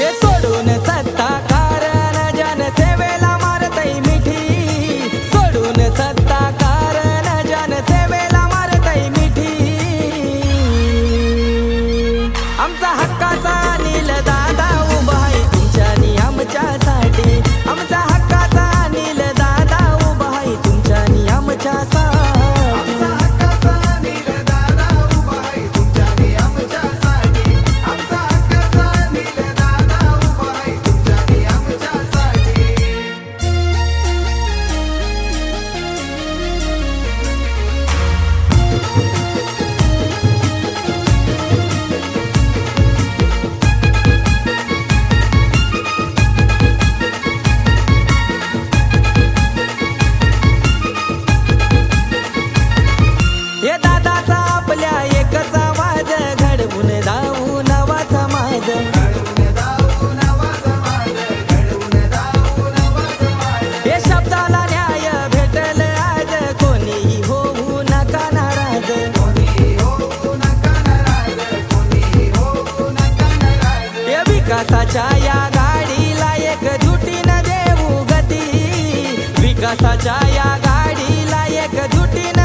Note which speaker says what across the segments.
Speaker 1: Eso विकासाच्या या गाडीला एक झुटीन देऊ गती. विकासाच्या या गाडीला एक झुटीन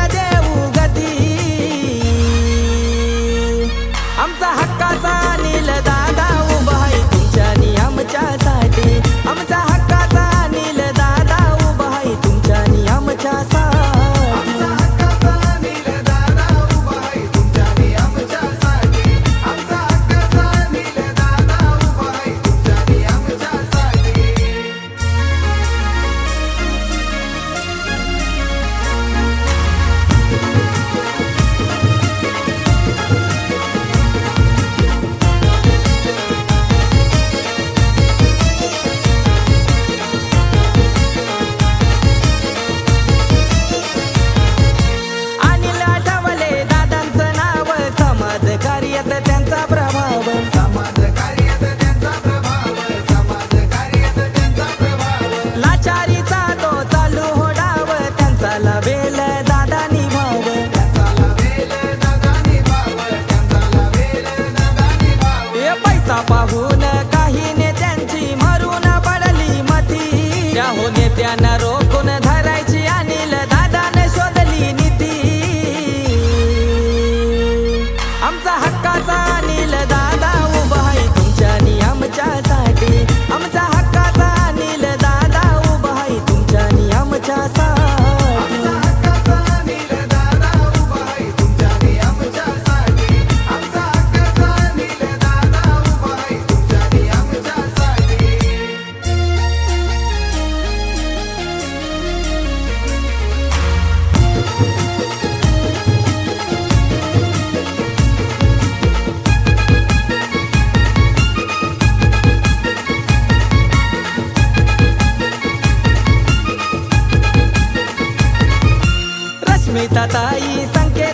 Speaker 1: Hamza स्मिता ताई संके